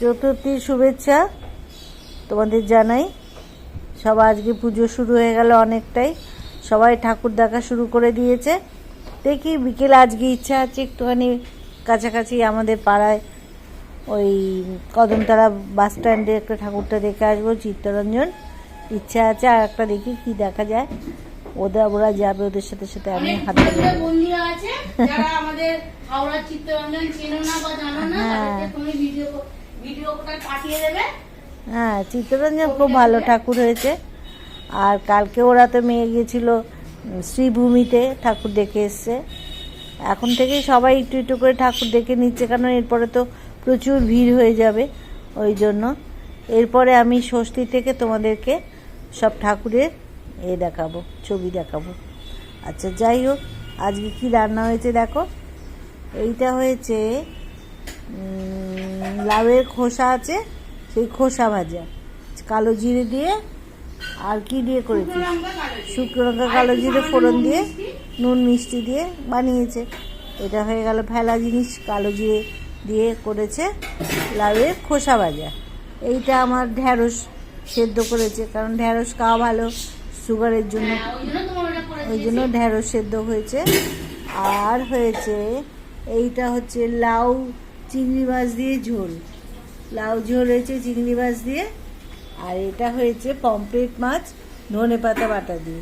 চতুর্থীর শুভেচ্ছা তোমাদের জানাই। সব আজকে পুজো শুরু হয়ে গেল অনেকটাই। সবাই ঠাকুর দেখা শুরু করে দিয়েছে। দেখি বিকেল আজকে ইচ্ছা আছে একটুখানি কাছাকাছি আমাদের পাড়ায় ওই কদমতলা বাস স্ট্যান্ডে একটা ঠাকুরটা দেখে আসব চিত্তরঞ্জন। ইচ্ছা আছে আর একটা দেখি কি দেখা যায়। ওদের ওরা যাবে ওদের সাথে সাথে আমি হাতে বন্ধুরা আছে যারা আমাদের হাওড়া চিত্তরঞ্জন চেনো না বা জানো না হ্যাঁ। তাদেরকে তুমি ভিডিও হ্যাঁ চিত্তরঞ্জন খুব ভালো ঠাকুর হয়েছে। আর কালকে ওরা তো মেয়ে গিয়েছিল উম, শ্রীভূমিতে ঠাকুর দেখে এসছে। এখন থেকেই সবাই একটু একটু করে ঠাকুর দেখে নিচ্ছে কারণ এরপরে তো প্রচুর ভিড় হয়ে যাবে ওই জন্য। এরপরে আমি ষষ্ঠী থেকে তোমাদেরকে সব ঠাকুরের এ দেখাবো ছবি দেখাবো। আচ্ছা যাই হোক আজকে কি রান্না হয়েছে দেখো? এইটা হয়েছে লাউয়ের খোসা আছে, সেই খোসা ভাজা। কালো জিরে দিয়ে আর কি দিয়ে করেছি শুকনো লঙ্কা, কালো জিরে, ফোড়ন দিয়ে, নুন, মিষ্টি দিয়ে বানিয়েছে। এটা হয়ে গেল ফেলা জিনিস, কালো জিরে দিয়ে করেছে লাউয়ের খোসা ভাজা। এইটা আমার ঢ্যাঁড়স সেদ্ধ করেছে, কারণ ঢ্যাঁড়স খাওয়া ভালো, সুগারের জন্য। ওই জন্য ঢ্যাঁড়স সেদ্ধ হয়েছে। আর হয়েছে, এইটা হচ্ছে লাউ চিংড়ি মাছ দিয়ে ঝোল। লাউ ঝোল হয়েছে চিংড়ি মাছ দিয়ে, আর এটা হয়েছে পমপ্লেট মাছ, ধনে পাতা বাটা দিয়ে।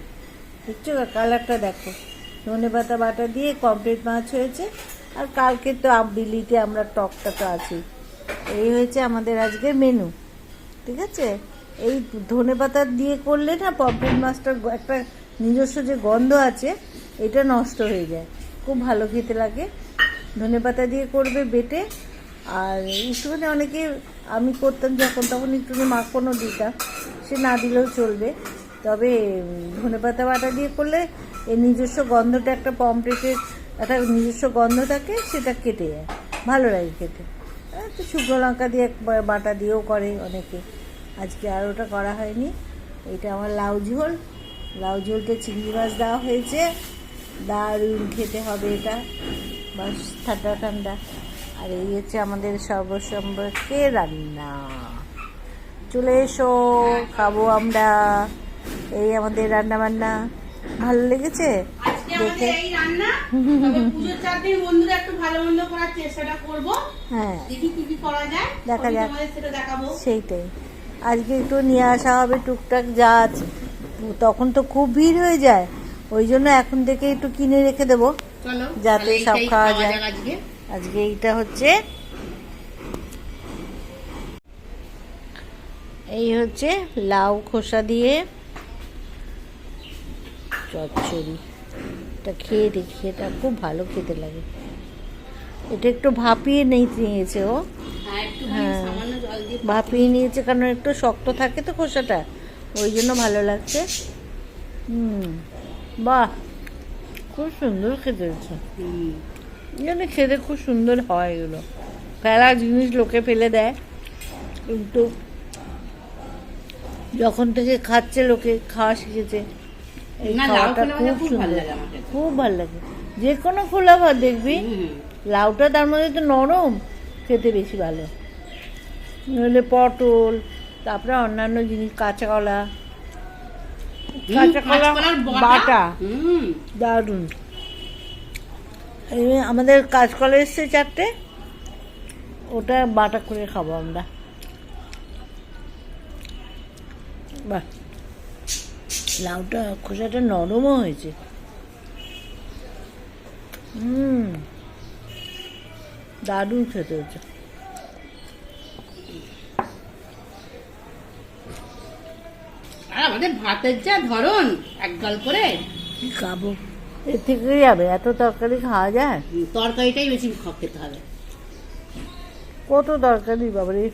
দেখছ কালারটা দেখো। ধনে পাতা বাটা দিয়ে পমপ্লেট মাছ হয়েছে, আর কালকে তো বিলিতে আমরা টকটা তো আছি এই হয়েছে আমাদের আজকের মেনু ঠিক আছে? এই ধনে পাতা দিয়ে করলে না পমপ্লেট মাছটার গ- একটা নিজস্ব যে গন্ধ আছে, এটা নষ্ট হয়ে যায়। খুব ভালো খেতে লাগে। ধনে পাতা দিয়ে করবে বেটে। আর একটুখানি অনেকে আমি করতাম যখন তখন একটুখানি মাখনও দিতাম, সে না দিলেও চলবে। তবে ধনে পাতা বাটা দিয়ে করলে এর নিজস্ব গন্ধটা একটা পমপ্লেটের একটা নিজস্ব গন্ধ থাকে, সেটা কেটে যায়। ভালো লাগে খেতে। তো শুকনো লঙ্কা দিয়ে একবার বাটা দিয়েও করে অনেকে। আজকে আর ওটা করা হয়নি। এটা আমার লাউ ঝোল। লাউ ঝোলটা চিংড়ি মাছ দেওয়া হয়েছে। দারুণ খেতে হবে এটা। বাস ঠান্ডা ঠান্ডা। আর এই হচ্ছে আমাদের সর্বসম্পর্কে রান্না। চলে এসো খাব আমরা। এই আমাদের রান্না বান্না ভালো লেগেছে দেখে হ্যাঁ। দেখি যাক। সেইটাই। আজকে একটু নিয়ে আসা হবে টুকটাক যা আছে। তখন তো খুব ভিড় হয়ে যায়। ওই জন্য এখন থেকে একটু কিনে রেখে দেবো। যাতে সব খাওয়া যায়। আজকে। এইটা হচ্ছে এই হচ্ছে লাউ খোসা দিয়ে চচ্চড়ি। এটা খেয়ে দেখি এটা খুব ভালো খেতে লাগে। এটা একটু ভাপিয়ে নেই নিয়েছে ও। হ্যাঁ হ্যাঁ। ভাপিয়ে নিয়েছে কারণ একটু শক্ত থাকে তো খোসাটা। ওই জন্য ভালো লাগছে। হুম বাহ। খুব সুন্দর খেতে হুম। জানি খেতে খুব সুন্দর হয় এগুলো ফেলা জিনিস লোকে ফেলে দেয় কিন্তু যখন থেকে খাচ্ছে লোকে খাওয়া শিখেছে এই খাওয়াটা খুব সুন্দর লাগে খুব ভালো লাগে যে কোনো খোলা ভাত দেখবি লাউটা তার মধ্যে তো নরম খেতে বেশি ভালো নইলে পটল তারপরে অন্যান্য জিনিস কাঁচা কলা হুম, কাঁচা কলা কাঁচকলার বাটা। এই আমাদের কাঁচকলা এসছে চারটে ওটা বাটা করে খাব আমরা। বাহ। লাউটা খোসাটা নরমও হয়েছে। হুম। দারুণ খেতে হচ্ছে আমাদের ভাতের যা ধরন করে। কি খাব? এর থেকেই যাবে এত তরকারি খাওয়া যায়? তরকারিটাই বেশি খেতে হবে। কত তরকারি বাবারে?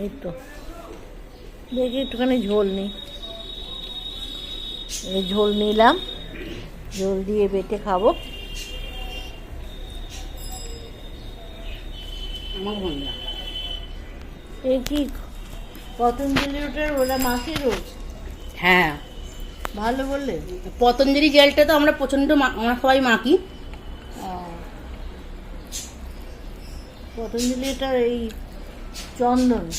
এই তো। দেখি একটুখানি ঝোল নিই। এই ঝোল নিলাম ঝোল দিয়ে বেটে খাব। আমার বন্ধুরা। কি পতঞ্জলি ওটার ওরা মাকে রোজ। হ্যাঁ। ভালো বললে? পতঞ্জলি জেলটা তো আমরা প্রচণ্ড মা- আমরা সবাই মাখি। পতঞ্জলি এটা এই চন্দন।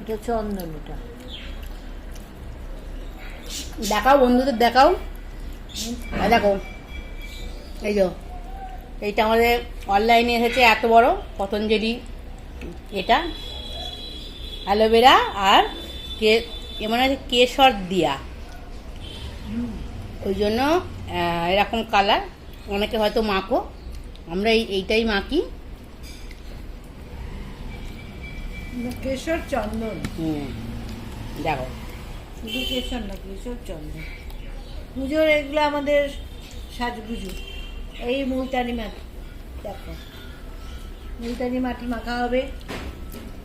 এটা চন্দন এটা। দেখাও বন্ধুদের দেখাও। দেখো। এই যো এইটা আমাদের অনলাইনে এসেছে এত বড় পতঞ্জলি এটা। অ্যালোভেরা আর কে মনে হচ্ছে কেশর দিয়া। ওই জন্য এরকম কালার অনেকে হয়তো মাখো। আমরা এই এইটাই মাখি। কেশর চন্দন। হুম দেখো। শুধু কেশর না কেশর চন্দন। পুজোর এগুলো আমাদের সাজপুজো এই মুলতানি মাটি দেখো। মুলতানি মাটি মাখা হবে।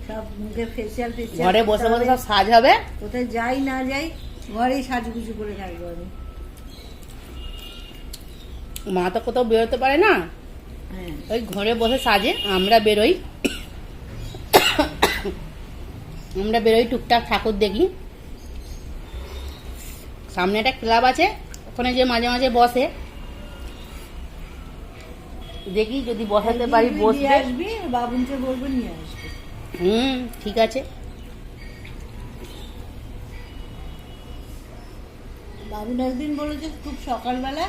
সব মুখে ফেসিয়াল ফেসিয়াল ঘরে বসে বসে সব সাজ হবে? কোথায় যাই না যাই ঘরেই সাজগুজু করে থাকব আমি। মা তো কোথাও বেরোতে পারে না। হ্যাঁ। ওই ঘরে বসে সাজে আমরা বেরোই। আমরা বেরোই টুকটাক ঠাকুর দেখি। সামনে একটা ক্লাব আছে ওখানে যে মাঝে মাঝে বসে। দেখি যদি বসাতে পারি বসবে আসবি বাবুনকে বলব নিয়ে আসবে। হুম ঠিক আছে। বাবুন একদিন বলেছে খুব সকালবেলা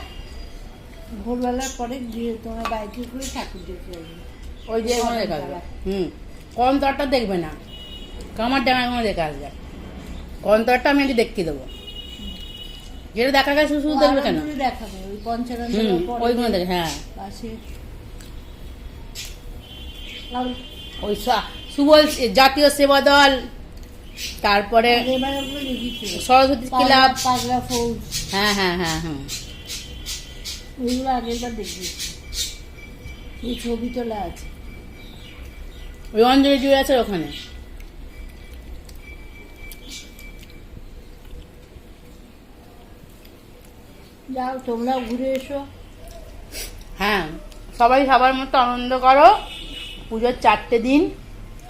ভোরবেলার পরে গিয়ে তোমার বাইকে করে ঠাকুর দেখে আসবে। ওই যে ওখানে দেখা হুম কম তরটা দেখবে না। কামার ডাঙা কোনো দেখে আসবে। কম তরটা আমি আজকে দেখিয়ে দেবো। যেটা দেখা গেছে শুধু দেখবে কেন? দেখাবে ওই পঞ্চানন্দ ওইগুলো দেখে হ্যাঁ। পাশে। ওই সা- সুবল জাতীয় সেবা দল তারপরে সরস্বতী ক্লাব। হ্যাঁ হ্যাঁ হ্যাঁ হ্যাঁ। ওইগুলো আগের বার এই ছবি তোলা আছে ওই অঞ্জলি জুড়ে আছে ওখানে। যাও তোমরাও ঘুরে এসো। হ্যাঁ সবাই সবার মতো আনন্দ করো। পুজোর চারটে দিন।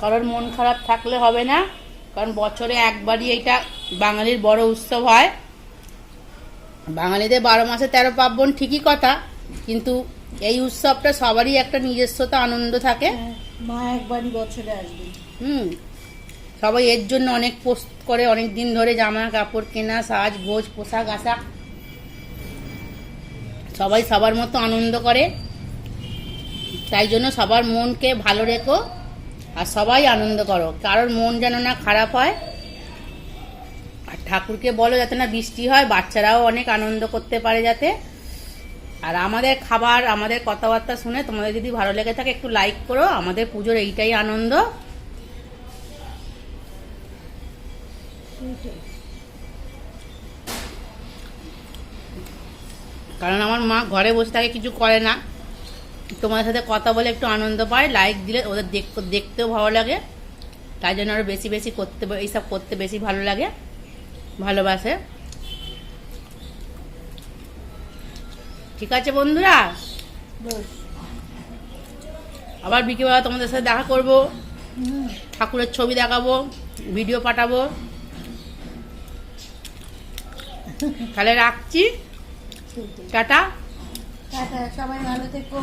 কারোর মন খারাপ থাকলে হবে না কারণ বছরে একবারই এটা বাঙালির বড় উৎসব হয়। বাঙালিদের বারো মাসে তেরো পার্বণ ঠিকই কথা কিন্তু এই উৎসবটা সবারই একটা নিজস্বতা আনন্দ থাকে। হ্যাঁ, মা একবারই বছরে আসবে। হুম সবাই এর জন্য অনেক পোস্ট করে অনেক দিন ধরে জামা কাপড় কেনা সাজ গোজ পোশাক আশাক। সবাই সবার মতো আনন্দ করে। তাই জন্য সবার মনকে ভালো রেখো। আর সবাই আনন্দ করো। কারোর মন যেন না খারাপ হয়, আর ঠাকুরকে বলো যাতে না বৃষ্টি হয়, বাচ্চারাও অনেক আনন্দ করতে পারে যাতে। আর আমাদের খাবার, আমাদের কথাবার্তা শুনে তোমাদের যদি ভালো লেগে থাকে, একটু লাইক করো। আমাদের পুজোর এইটাই আনন্দ। কারণ আমার মা ঘরে বসে থাকে, কিছু করে না। তোমাদের সাথে কথা বলে একটু আনন্দ পায় লাইক দিলে ওদের দেখতেও ভালো লাগে। তাই জন্য আরও বেশি বেশি করতে এইসব করতে বেশি ভালো লাগে, ভালোবাসে। ঠিক আছে বন্ধুরা? আবার বিকেলবেলা তোমাদের সাথে দেখা করব। ঠাকুরের ছবি দেখাবো ভিডিও পাঠাবো। তাহলে রাখছি। টাটা। সবাই ভালো থেকো।